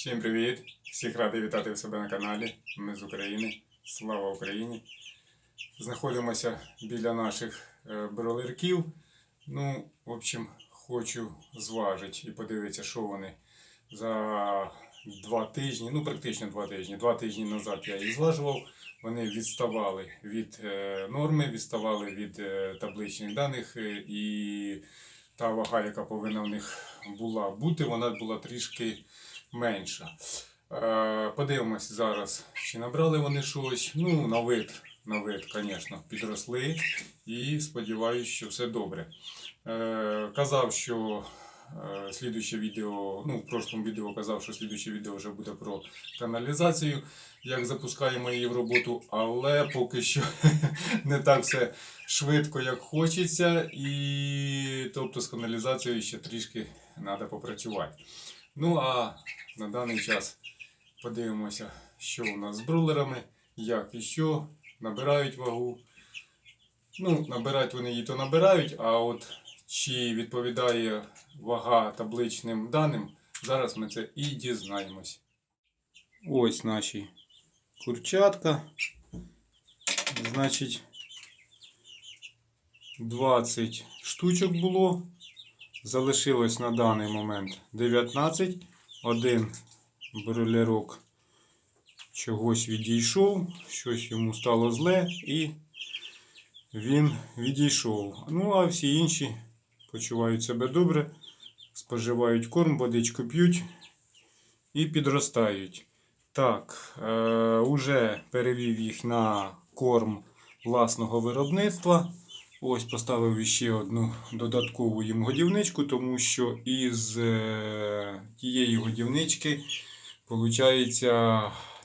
Всім привіт! Всіх радий вітати в себе на каналі. Ми з України. Слава Україні! Знаходимося біля наших е, бролерків. Ну, в общем, хочу зважити і подивитися, що вони за два тижні, ну практично два тижні. Два тижні назад я їх зважував. Вони відставали від е, норми, відставали від е, табличних даних і та вага, яка повинна в них була бути, вона була трішки менша. Е, Подивимось зараз, чи набрали вони щось. Ну, на вид, на вид, звісно, підросли. І сподіваюся, що все добре. Е, Казав, що е, слідуюче відео, ну, в прошлому відео казав, що слідуюче відео вже буде про каналізацію, як запускаємо її в роботу, але поки що не так все швидко, як хочеться. І тобто з каналізацією ще трішки треба попрацювати. Ну а на даний час подивимося, що у нас з брулерами, як і що, набирають вагу. Ну, набирають вони її то набирають, а от чи відповідає вага табличним даним, зараз ми це і дізнаємось. Ось наші курчатка. Значить, 20 штучок було. Залишилось на даний момент 19. Один бролерок чогось відійшов, щось йому стало зле і він відійшов. Ну, а всі інші почувають себе добре, споживають корм, водичку п'ють і підростають. Так, е, уже перевів їх на корм власного виробництва. Ось поставив ще одну додаткову їм годівничку, тому що із е, тієї годівнички виходить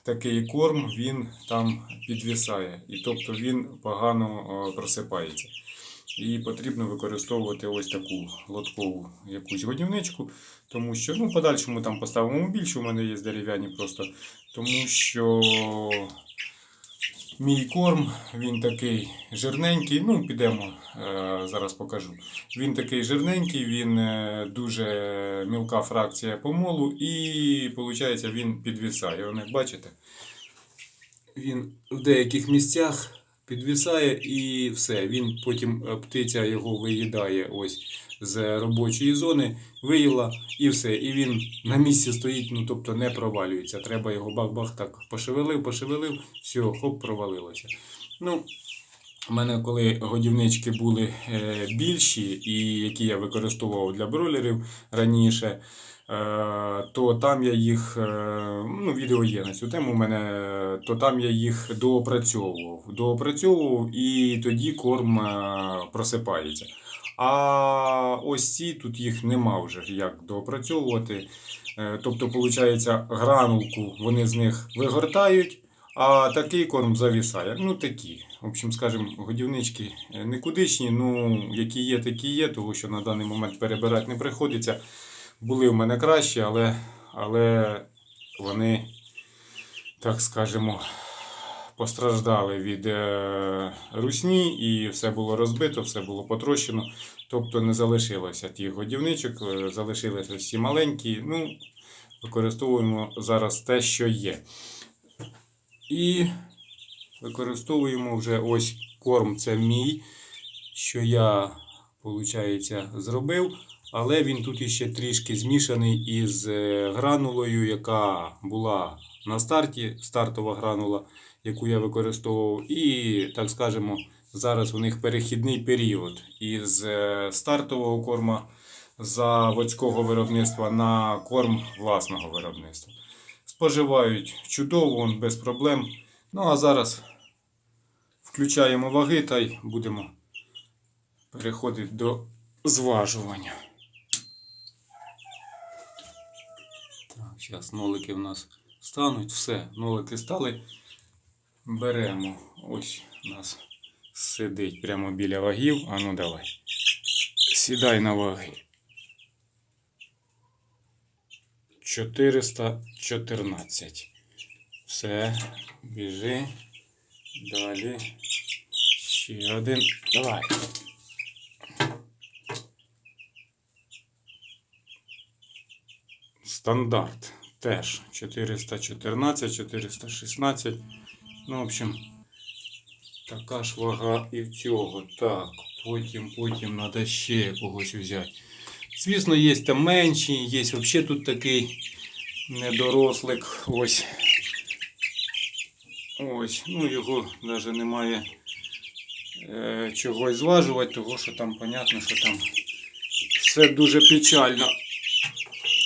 такий корм, він там підвисає. І тобто він погано е, просипається. І потрібно використовувати ось таку лоткову якусь годівничку, тому що ну, подальшому там поставимо більше, у мене є дерев'яні просто, тому що Мій корм, він такий жирненький. Ну, підемо, е, зараз покажу. Він такий жирненький, він е, дуже мілка фракція помолу, і виходить, він підвісає. Вони бачите? Він в деяких місцях підвісає і все. Він потім е, птиця його виїдає ось з робочої зони, виїла і все. І він на місці стоїть, ну тобто не провалюється. Треба його бах-бах так пошевелив, пошевелив, все, хоп, провалилося. Ну, у мене коли годівнички були е, більші, і які я використовував для бролерів раніше, то там я їх, е, ну, відео є на цю тему у мене, то там я їх доопрацьовував. Доопрацьовував і тоді корм е, просипається. А ось ці тут їх нема вже як доопрацьовувати. Е, Тобто, виходить, гранулку вони з них вигортають, а такий корм завісає. Ну такі. В общем, скажімо, годівнички е, никудишні, ну які є, такі є, тому що на даний момент перебирати не приходиться. Були в мене кращі, але, але вони, так скажемо, постраждали від е, русні і все було розбито, все було потрощено. Тобто не залишилося тих годівничок, е, залишилися всі маленькі. Ну, використовуємо зараз те, що є. І використовуємо вже ось корм, це мій, що я, виходить, зробив. Але він тут іще трішки змішаний із е, гранулою, яка була на старті, стартова гранула, яку я використовував. І, так скажемо, зараз у них перехідний період із е, стартового корма заводського виробництва на корм власного виробництва. Споживають чудово, без проблем. Ну а зараз включаємо ваги та й будемо переходити до зважування. Так, зараз нолики в нас стануть. Все, нолики стали. Беремо. Ось у нас сидить прямо біля вагів. А ну давай. Сідай на ваги. 414. Все, біжи. Далі. Ще один. Давай. Стандарт. теж 414, 416. Ну, в общем, така ж вага і в цього. Так, потім, потім треба ще когось взяти. Звісно, є там менші, є взагалі тут такий недорослик. Ось. Ось, ну його навіть немає е, чогось зважувати, того що там понятно, що там все дуже печально.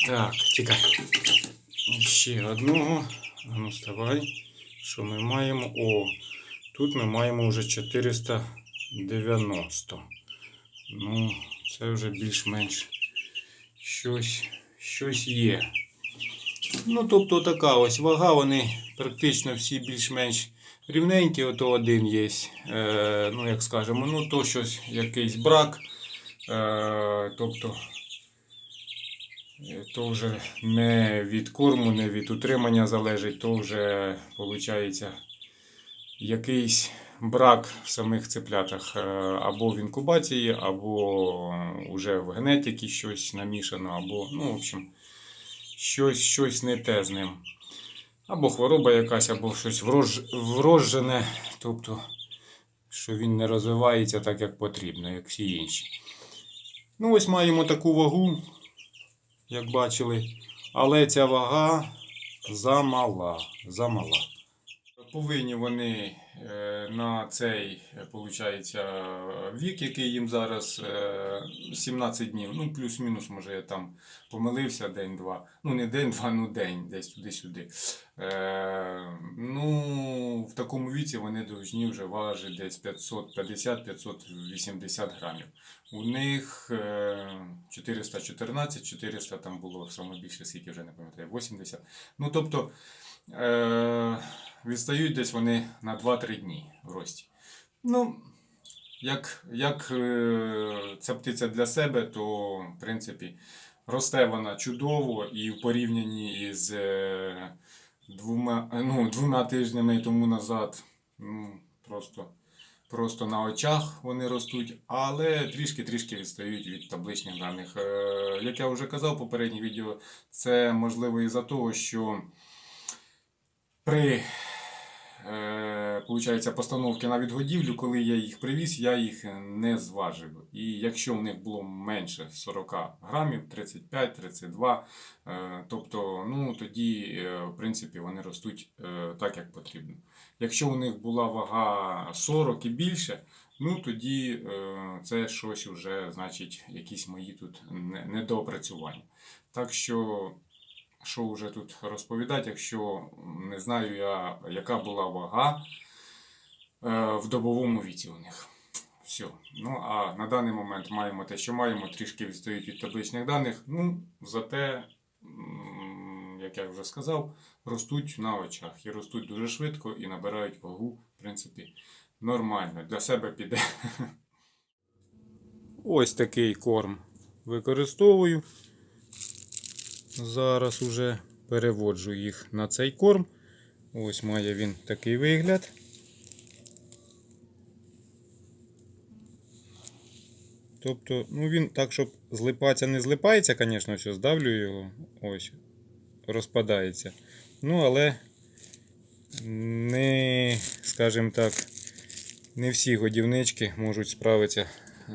Так, тікай. Ще одного. А Ну, вставай. Що ми маємо? О, тут ми маємо вже 490. Ну, це вже більш-менш щось, щось є. Ну, тобто така ось вага, вони практично всі більш-менш рівненькі, ото один є. Е, ну, як скажемо, ну то щось якийсь брак. Е, тобто то вже не від корму, не від утримання залежить, то вже виходить якийсь брак в самих цеплятах. Е, або в інкубації, або вже в генетиці щось намішано, або, ну, в общем, щось, щось не те з ним. Або хвороба якась, або щось врож... врожене, тобто, що він не розвивається так, як потрібно, як всі інші. Ну, ось маємо таку вагу, як бачили, але ця вага замала. замала. Повинні вони на цей, виходить, вік, який їм зараз е, 17 днів. Ну, плюс-мінус, може, я там помилився день-два. Ну, не день-два, ну день, десь туди-сюди. Е, ну, в такому віці вони повинні вже важити десь 550-580 грамів. У них е, 414, 400 там було саме більше, скільки вже не пам'ятаю, 80. Ну, тобто, е, відстають десь вони на 2-3 дні в рості. Ну, як, як е, ця птиця для себе, то, в принципі, росте вона чудово і в порівнянні із е, двома, ну, двома тижнями тому назад, ну, просто, просто на очах вони ростуть, але трішки-трішки відстають від табличних даних. Е, як я вже казав в попередніх відео, це можливо із-за того, що при е, получається, постановки на відгодівлю, коли я їх привіз, я їх не зважив. І якщо в них було менше 40 грамів, 35-32, е, тобто, ну, тоді, е, в принципі, вони ростуть е, так, як потрібно. Якщо у них була вага 40 і більше, ну тоді це щось уже, значить, якісь мої тут недоопрацювання. Так що що вже тут розповідати, якщо не знаю я, яка була вага е, в добовому віці у них. Все. Ну а на даний момент маємо те, що маємо, трішки відстають від табличних даних. Ну, зате, як я вже сказав, ростуть на очах. І ростуть дуже швидко і набирають вагу, в принципі, нормально. Для себе піде. Ось такий корм використовую. Зараз уже переводжу їх на цей корм. Ось має він такий вигляд. Тобто, ну він так, щоб злипатися, не злипається, звісно, все, здавлю його, ось, розпадається. Ну, але не, скажімо так, не всі годівнички можуть справитися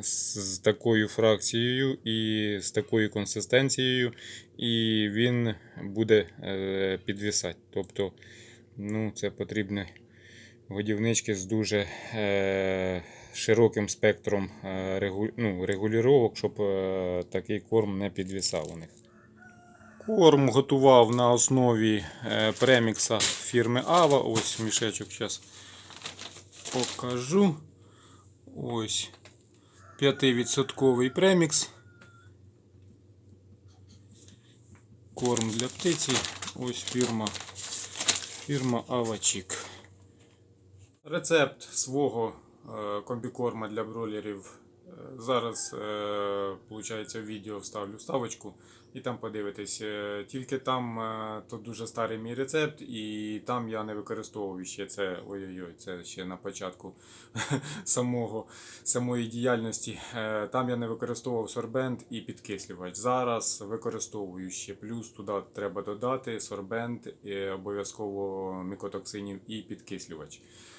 з, такою фракцією і з такою консистенцією, і він буде е, підвисати. Тобто, ну, це потрібні годівнички з дуже е, широким спектром е, ну, регулювання, щоб такий корм не підвисав у них. Корм готував на основі премікса фірми Ава. Ось мішечок зараз покажу. Ось 5% премікс. Корм для птиці. Ось фірма, фірма Авачік. Рецепт свого е, комбікорма для бройлерів Зараз, е, виходить, в відео вставлю вставочку і там подивитесь. Е, Тільки там е, то дуже старий мій рецепт, і там я не використовував ще це. Ой-ой-ой, це ще на початку самого, самої діяльності. Е, Там я не використовував сорбент і підкислювач. Зараз використовую ще плюс туди треба додати сорбент, е, обов'язково мікотоксинів і підкислювач е,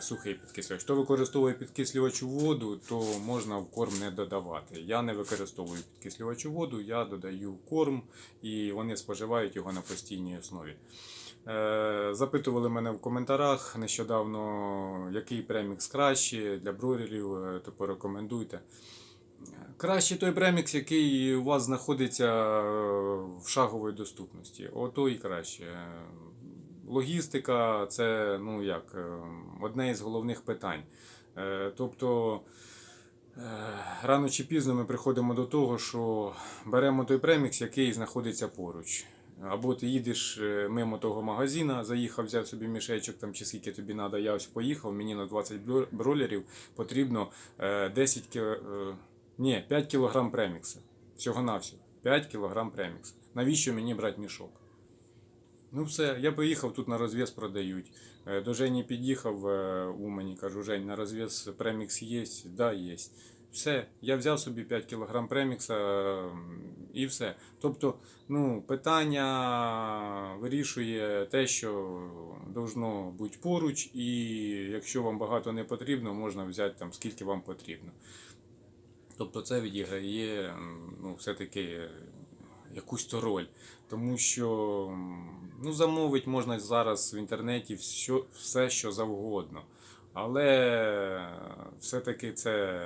сухий підкислювач. Хто використовує підкислювач у воду, то можна в корм не додавати. Я не використовую підкислювач у воду, я додаю корм і вони споживають його на постійній основі. Е, Запитували мене в коментарях нещодавно, який премікс краще для бройлерів, е, то порекомендуйте. Краще той премікс, який у вас знаходиться е, в шаговій доступності. Ото і краще. Логістика це ну як, е, одне із головних питань. Е, Тобто е, рано чи пізно ми приходимо до того, що беремо той премікс, який знаходиться поруч. Або ти їдеш мимо того магазина, заїхав, взяв собі мішечок там чи скільки тобі треба, я ось поїхав, мені на 20 бролерів потрібно е, 10 кі... е, ні, 5 кг премікса. Всього-навсього. 5 кг премікса. Навіщо мені брати мішок? Ну все, я поїхав, тут на розв'яз продають. Е, До Жені під'їхав е, у мені, кажу, Жень, на розв'яз премікс є? Да, є. Все, я взяв собі 5 кг премікса і все. Тобто, ну, питання вирішує те, що должно бути поруч, і якщо вам багато не потрібно, можна взяти там скільки вам потрібно. Тобто це відіграє ну, все-таки якусь то роль. Тому що ну, замовити можна зараз в інтернеті все, все що завгодно. Але все-таки це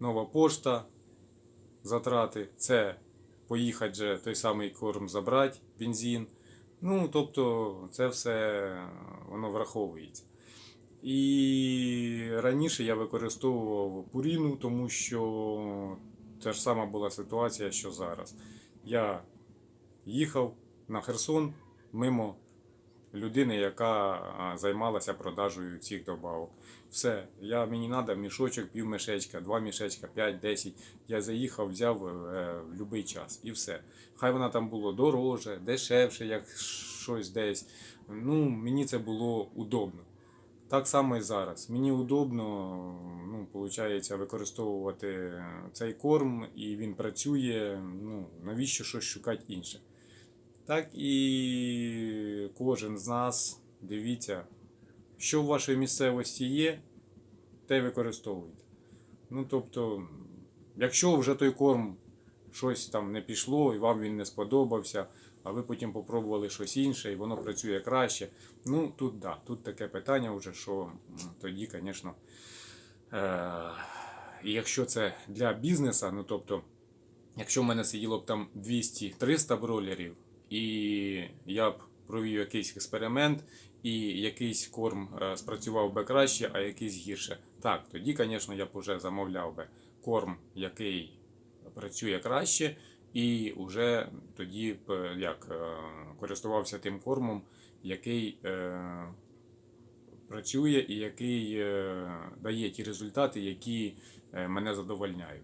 нова пошта, затрати, це поїхати же той самий корм забрати, бензин. Ну, тобто, це все воно враховується. І раніше я використовував пуріну, тому що та ж сама була ситуація, що зараз. Я їхав на Херсон мимо людини, яка займалася продажею цих добавок. Все, я, мені треба мішочок, пів мішечка, два мішечка, 5, 10. Я заїхав, взяв е, в будь-який час і все. Хай вона там було дороже, дешевше, як щось десь. Ну, мені це було удобно. Так само і зараз. Мені удобно, ну, виходить, використовувати цей корм, і він працює. Ну, навіщо щось шукати інше? Так і кожен з нас дивіться, що в вашій місцевості є, те використовуйте. Ну, тобто, якщо вже той корм щось там не пішло, і вам він не сподобався, а ви потім попробували щось інше, і воно працює краще. Ну, тут да, тут таке питання вже, що тоді, звісно, е- якщо це для бізнесу, ну тобто, якщо в мене сиділо б там 200-300 бролерів, і я б провів якийсь експеримент, і якийсь корм е, спрацював би краще, а якийсь гірше. Так, тоді, звісно, я б вже замовляв би корм, який працює краще, і вже тоді як е, користувався тим кормом, який е, працює і який е, дає ті результати, які мене задовольняють.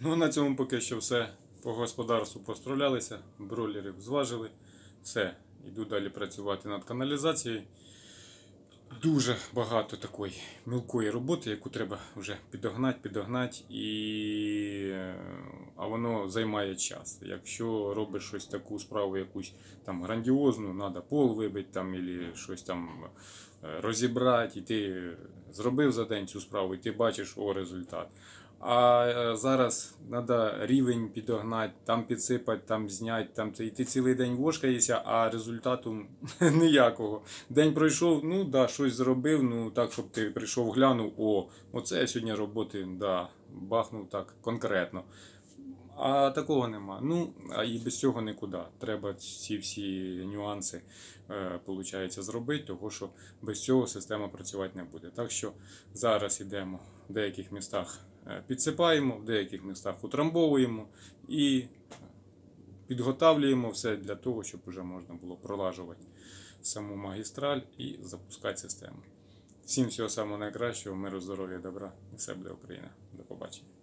Ну, на цьому поки що все. По господарству пострілялися, бролерів зважили. Все, йду далі працювати над каналізацією. Дуже багато такої мілкої роботи, яку треба вже підогнати, підогнати, і... а воно займає час. Якщо робиш щось таку справу, якусь там грандіозну, треба пол вибити там, або щось там е, розібрати, і ти зробив за день цю справу, і ти бачиш о результат. А е, зараз треба рівень підогнати, там підсипати, там зняти, там. І ти цілий день вошкаєшся, а результату ніякого. День пройшов, ну да, щось зробив, ну так, щоб ти прийшов, глянув, о, оце я сьогодні роботи, да, бахнув так конкретно. А такого нема. Ну, а і без цього нікуди. Треба ці всі нюанси е, зробити, того що без цього система працювати не буде. Так що зараз йдемо в деяких містах е, підсипаємо, в деяких містах утрамбовуємо і підготавлюємо все для того, щоб вже можна було пролажувати саму магістраль і запускати систему. Всім всього самого найкращого, миру, здоров'я, добра. І все буде Україна. До побачення.